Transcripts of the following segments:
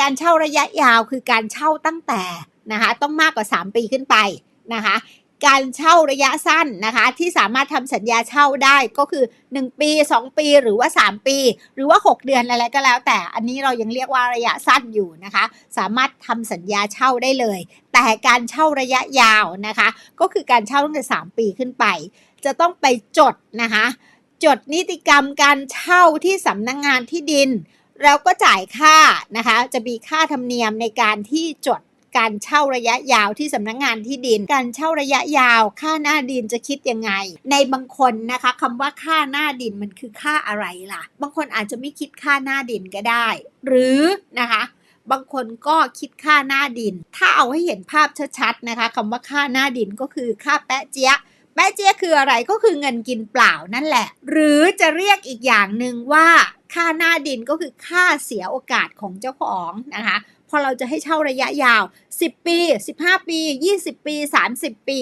การเช่าระยะยาวคือการเช่าตั้งแต่นะคะต้องมากกว่า 3 ปีขึ้นไปนะคะการเช่าระยะสั้นนะคะที่สามารถทำสัญญาเช่าได้ก็คือ 1 ปี 2 ปีหรือว่า 3 ปี หรือว่า 6 เดือนอะไรก็แล้ว แต่อันนี้เรายังเรียกว่าระยะสั้นอยู่นะคะ สามารถทำสัญญาเช่าได้เลย แต่การเช่าระยะยาวนะคะ ก็คือการเช่าตั้งแต่ 3 ปีขึ้นไป จะต้องไปจดนะคะ จดนิติกรรมการเช่าที่สำนักงงานที่ดิน แล้วก็จ่ายค่านะคะ จะมีค่าธรรมเนียมในการที่จดการเช่าระยะยาวที่สำนักงงานที่ดิน การเช่าระยะยาว ค่าหน้าดินจะคิดยังไง ในบางคนนะคะคำว่าค่าหน้าดินมันคือค่าอะไรล่ะ บางคนอาจจะไม่คิดค่าหน้าดินก็ได้ หรือนะคะบางคนก็คิดค่าหน้าดิน ถ้าเอาให้เห็นภาพชัดๆนะคะคำว่าค่าหน้าดินก็คือค่าแปะเจี๊ยะแปะเจี๊ยะคืออะไรก็คือเงินกินเปล่านั่นแหละ หรือจะเรียกอีกอย่างหนึ่งว่า ค่าหน้าดินก็คือค่าเสียโอกาสของเจ้าของนะคะพอเราจะให้เช่าระยะยาว 10 ปี 15 ปี 20 ปี 30 ปี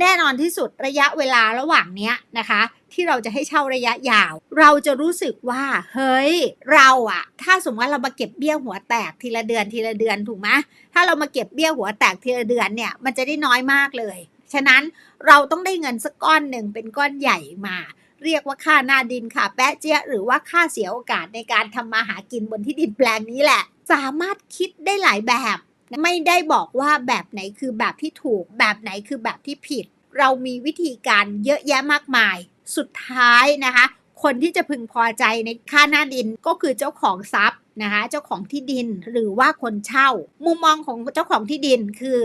แน่นอนที่สุดระยะเวลาระหว่างเนี้ยนะคะ ที่เราจะให้เช่าระยะยาว เราจะรู้สึกว่า เฮ้ย เราอะถ้าสมมติว่าเรามาเก็บเบี้ยหัวแตกทีละเดือนทีละเดือนถูกไหมถ้าเรามาเก็บเบี้ยหัวแตกทีละเดือนเนี่ยมันจะได้น้อยมากเลย ฉะนั้นเราต้องได้เงินสักก้อนหนึ่งเป็นก้อนใหญ่มา เรียกว่าค่าหน้าดินค่ะ แปะเจี๊ยหรือว่าค่าเสียโอกาสในการทำมาหากินบนที่ดินแปลงนี้แหละ สามารถคิดได้หลายแบบ ไม่ได้บอกว่าแบบไหนคือแบบที่ถูก แบบไหนคือแบบที่ผิด เรามีวิธีการเยอะแยะมากมาย สุดท้ายนะคะ คนที่จะพึงพอใจในค่าหน้าดินก็คือเจ้าของทรัพย์นะคะ เจ้าของที่ดินหรือว่าคนเช่า มุมมองของเจ้าของที่ดินคือ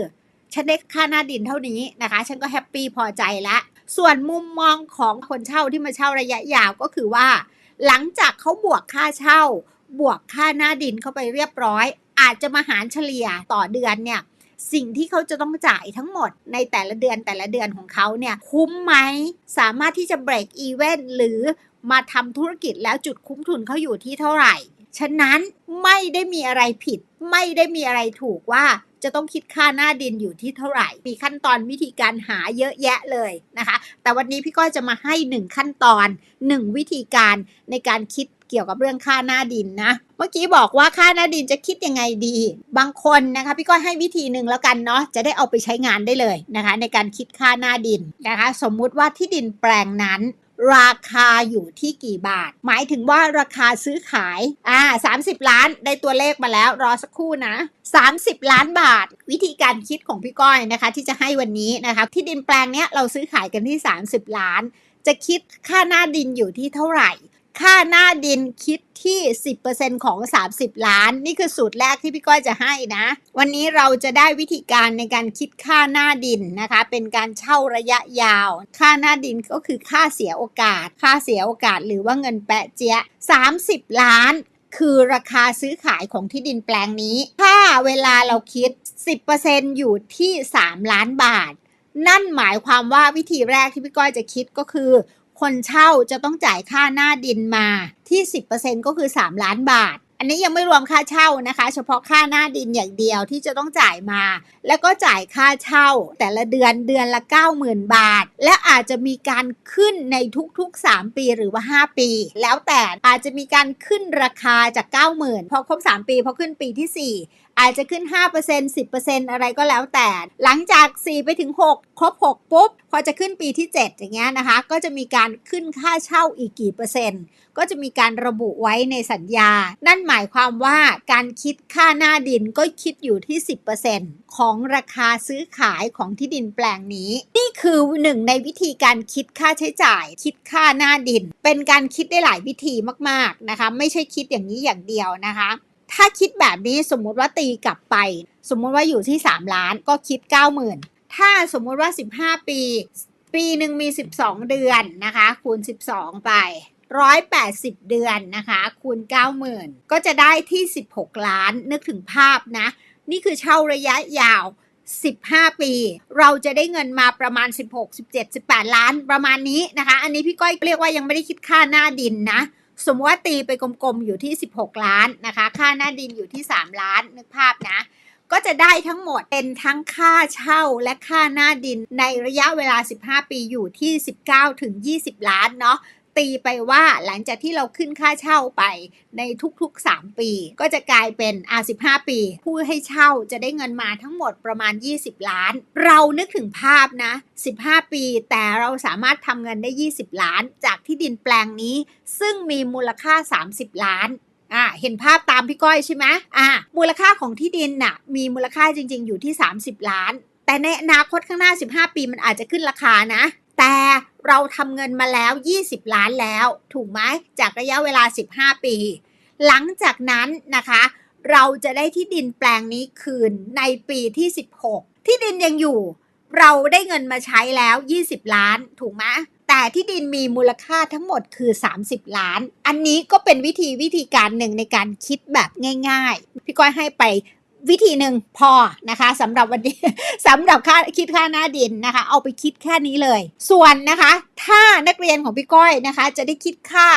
ฉันได้ค่าหน้าดินเท่านี้นะคะ ฉันก็แฮปปี้พอใจละ ส่วนมุมมองของคนเช่าที่มาเช่าระยะยาวก็คือว่า หลังจากเขาบวกค่าเช่า บวกค่าหน้าดินเข้าไปเรียบร้อย อาจจะมาหารเฉลี่ยต่อเดือนเนี่ยสิ่งที่เขาจะต้องจ่ายทั้งหมดในแต่ละเดือนแต่ละเดือนของเขาเนี่ยคุ้มไหมสามารถที่จะ break even หรือมาทำธุรกิจแล้วจุดคุ้มทุนเขาอยู่ที่เท่าไหร่ ฉะนั้นไม่ได้มีอะไรผิด ไม่ได้มีอะไรถูกว่า จะต้องคิดค่าหน้าดินอยู่ที่เท่าไหร่ มีขั้นตอนวิธีการหาเยอะแยะเลยนะคะ แต่วันนี้พี่ก้อยจะมาให้ 1 ขั้นตอน 1 วิธีการในการคิดเกี่ยวกับเรื่องค่าหน้าดินนะ เมื่อกี้บอกว่าค่าหน้าดินจะคิดยังไงดี บางคนนะคะพี่ก้อยให้วิธีหนึ่งแล้วกันเนาะ จะได้เอาไปใช้งานได้เลยนะคะ ในการคิดค่าหน้าดินนะคะ สมมุติว่าที่ดินแปลงนั้น ราคาอยู่ที่กี่บาท หมายถึงว่าราคาซื้อขายอ่า30 ล้านได้ตัวเลขมาแล้วรอสักครู่นะ 30 ล้านบาท วิธีการคิดของพี่ก้อยนะคะ ที่จะให้วันนี้นะคะที่ดินแปลงเนี้ยเราซื้อขายกันที่ 30 ล้าน จะคิดค่าหน้าดินอยู่ที่เท่าไหร่ ค่าหน้าดินคิดที่ 10%ของ 30 ล้าน นี่คือสูตรแรกที่พี่ก้อยจะให้นะ วันนี้เราจะได้วิธีการในการคิดค่าหน้าดินนะคะ เป็นการเช่าระยะยาว ค่าหน้าดินก็คือค่าเสียโอกาส ค่าเสียโอกาสหรือว่าเงินแปะเจี๊ยะ30 ล้านคือราคาซื้อขายของที่ดินแปลงนี้ ถ้าเวลาเราคิด 10%อยู่ที่ 3 ล้านบาท นั่นหมายความว่าวิธีแรกที่พี่ก้อยจะคิดก็คือ คนเช่าจะต้องจ่ายค่าหน้าดินมาที่ 10%ก็คือ 3 ล้านบาท อันนี้ยังไม่รวมค่าเช่านะคะ เฉพาะค่าหน้าดินอย่างเดียวที่จะต้องจ่ายมา แล้วก็จ่ายค่าเช่า แต่ละเดือนเดือนละ 90,000 บาท และอาจจะมีการขึ้นในทุกๆ 3 ปีหรือว่า 5 ปี แล้วแต่อาจจะมีการขึ้นราคาจาก 90,000 พอครบ 3 ปีพอขึ้นปีที่ 4 อาจจะขึ้น 5% 10%อะไรก็แล้วแต่ หลังจาก 4 ไปถึง 6 ครบ 6 ปุ๊บ พอจะขึ้นปีที่ 7 อย่างเงี้ยนะคะ ก็จะมีการขึ้นค่าเช่าอีกกี่เปอร์เซ็นต์ ก็จะมีการระบุไว้ในสัญญา นั่นหมายความว่าการคิดค่าหน้าดินก็คิดอยู่ที่ 10%ของราคาซื้อขายของที่ดินแปลงนี้ นี่คือหนึ่งในวิธีการคิดค่าใช้จ่าย คิดค่าหน้าดิน เป็นการคิดได้หลายวิธีมากๆนะคะ ไม่ใช่คิดอย่างนี้อย่างเดียวนะคะ ถ้าคิดแบบนี้สมมุติว่าตีกลับไป สมมุติว่าอยู่ที่ 3 ล้านก็คิด 90,000 ถ้าสมมุติว่า 15 ปี ปีหนึ่งมี 12 เดือนนะคะ คูณ 12 ไป 180 เดือนนะคะ คูณ 90,000 ก็จะได้ที่ 16 ล้าน นึกถึงภาพนะ นี่คือเช่าระยะยาว 15 ปี เราจะได้เงินมาประมาณ 16 17 18 ล้านประมาณนี้นะคะ อันนี้พี่ก้อยเรียกว่ายังไม่ได้คิดค่าหน้าดินนะ สมมติว่าตีไปกลมๆอยู่ที่ 16 ล้านนะคะ ค่าหน้าดินอยู่ที่ 3 ล้านนึกภาพนะ ก็จะได้ทั้งหมดเป็นทั้งค่าเช่าและค่าหน้าดินในระยะเวลา 15 ปีอยู่ที่ 19ถึง20 ล้านเนาะ ตีไปว่าหลังจากที่เราขึ้นค่าเช่าไปในทุกๆ 3 ปี ก็จะกลายเป็นอ่า15 ปี ผู้ให้เช่าจะได้เงินมาทั้งหมดประมาณ 20 ล้าน เรานึกถึงภาพนะ 15 ปี แต่เราสามารถทำเงินได้ 20 ล้าน จากที่ดินแปลงนี้ ซึ่งมีมูลค่า 30 ล้านอ่าเห็นภาพตามพี่ก้อยใช่ไหมอ่ามูลค่าของที่ดินน่ะมีมูลค่าจริง ๆ อยู่ที่ 30 ล้าน แต่ในอนาคตข้างหน้า 15 ปีมันอาจจะขึ้นราคานะ แต่เราทำเงินมาแล้ว 20 ล้านแล้ว ถูกไหมจากระยะเวลา 15 ปี หลังจากนั้นนะคะ เราจะได้ที่ดินแปลงนี้คืนในปีที่ 16 ที่ดินยังอยู่ เราได้เงินมาใช้แล้ว 20 ล้าน ถูกไหมแต่ที่ดินมีมูลค่าทั้งหมดคือ 30 ล้าน อันนี้ก็เป็นวิธีวิธีการหนึ่งในการคิดแบบง่าย ๆ พี่ก้อยให้ไป วิธีหนึ่งพอนะคะสำหรับวันนี้สำหรับค่าคิดค่าหน้าดินนะคะ เอาไปคิดแค่นี้เลย ส่วนนะคะ ถ้านักเรียนของพี่ก้อยนะคะ จะได้คิดค่า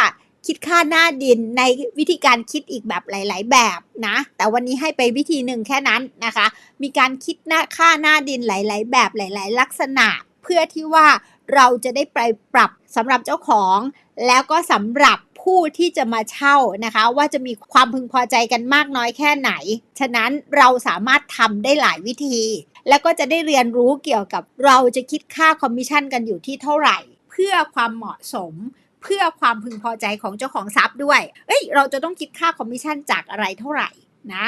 คิดค่าหน้าดินในวิธีการคิดอีกแบบหลาย ๆ แบบนะ แต่วันนี้ให้ไปวิธีหนึ่งแค่นั้นนะคะ มีการคิดหน้าค่าหน้าดินหลาย ๆ แบบหลาย ๆ ลักษณะ เพื่อที่ว่า เราจะได้ไปปรับสำหรับเจ้าของ แล้วก็สำหรับผู้ที่จะมาเช่านะคะ ว่าจะมีความพึงพอใจกันมากน้อยแค่ไหน ฉะนั้นเราสามารถทำได้หลายวิธี แล้วก็จะได้เรียนรู้เกี่ยวกับเราจะคิดค่าคอมมิชชั่นกันอยู่ที่เท่าไหร่ เพื่อความเหมาะสม เพื่อความพึงพอใจของเจ้าของทรัพย์ด้วย เอ้ย เราจะต้องคิดค่าคอมมิชชั่นจากอะไรเท่าไหร่นะ